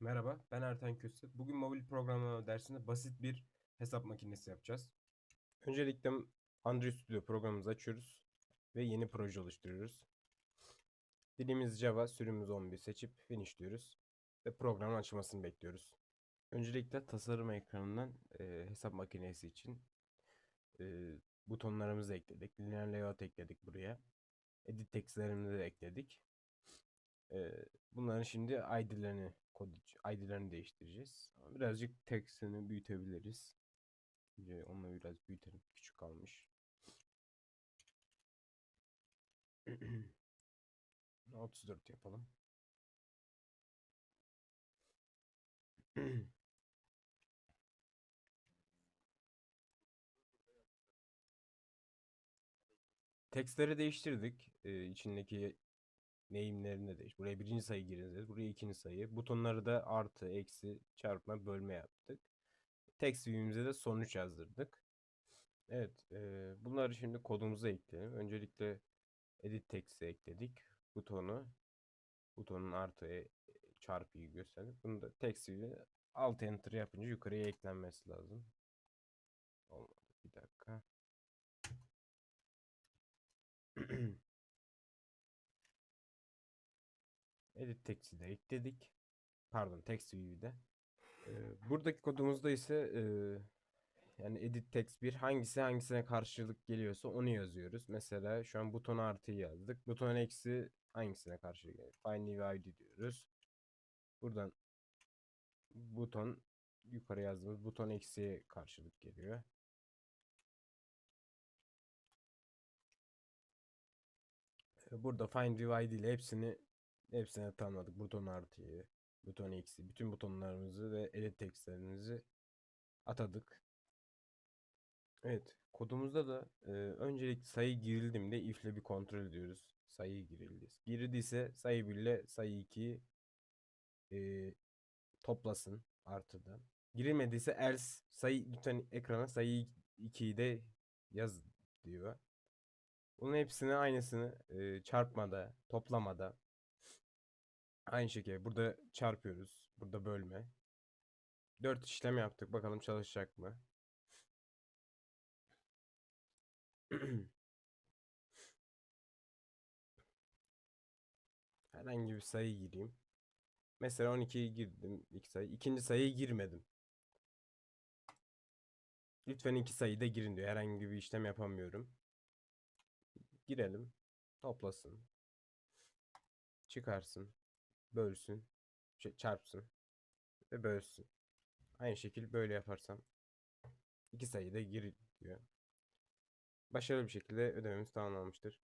Merhaba, ben Erten Köse. Bugün mobil programlama dersinde basit bir hesap makinesi yapacağız. Öncelikle Android Studio programımızı açıyoruz ve yeni proje oluşturuyoruz. Dilimiz Java, sürümümüz 11 seçip finish diyoruz ve programın açılmasını bekliyoruz. Öncelikle tasarım ekranından e, hesap makinesi için e, butonlarımızı ekledik. Linear layout ekledik buraya. Edit textlerimizi de ekledik. E, bunların şimdi ID'lerini kod ID'lerini değiştireceğiz. Birazcık textini büyütebiliriz. Önce onunla biraz büyütelim. Küçük kalmış. 34 yapalım. Tekstleri değiştirdik. Ee, içindeki name'lerini de değiş. Buraya birinci sayı gireceğiz. Buraya ikinci sayı. Butonları da artı, eksi, çarpma, bölme yaptık. Text view'imize de sonuç yazdırdık. Evet, e, bunları şimdi kodumuza ekleyelim. Öncelikle edit text'i ekledik. Butonu, butonun artı e, çarpıyı gösterdik. Bunu da text view'e alt enter yapınca yukarıya eklenmesi lazım. Olmadı. Bir dakika. Edit text'i de ekledik. Pardon, text view'de. Ee, buradaki kodumuzda ise e, yani edit text bir hangisi hangisine karşılık geliyorsa onu yazıyoruz. Mesela şu an buton artıyı yazdık. Buton eksi hangisine karşılık geliyor? Find new ID diyoruz. Buradan buton yukarı yazdığımız buton eksiye karşılık geliyor. Ee, Burada find new ID ile hepsini hepsine tanımladık. Buton artıyı, buton eksi, bütün butonlarımızı ve edit textlerimizi atadık. Evet, kodumuzda da e, öncelik sayı girildiğinde if ile bir kontrol ediyoruz. Sayı girildi. Girildiyse sayı 1 ile sayı 2'yi e, toplasın artıdan. Girilmediyse else sayı lütfen ekrana sayı 2'yi de yaz diyor. Bunun hepsini aynısını e, çarpmada, toplamada aynı şekilde burada çarpıyoruz. Burada bölme. 4 işlem yaptık. Bakalım çalışacak mı? Herhangi bir sayı gireyim. Mesela 12'yi girdim. ilk sayı. İkinci sayıyı girmedim. Lütfen iki sayıyı da girin diyor. Herhangi bir işlem yapamıyorum. Girelim. Toplasın. Çıkarsın. Bölsün. Şey, çarpsın. Ve bölsün. Aynı şekilde böyle yaparsam iki sayı da gir diyor. Başarılı bir şekilde ödememiz tamamlanmıştır.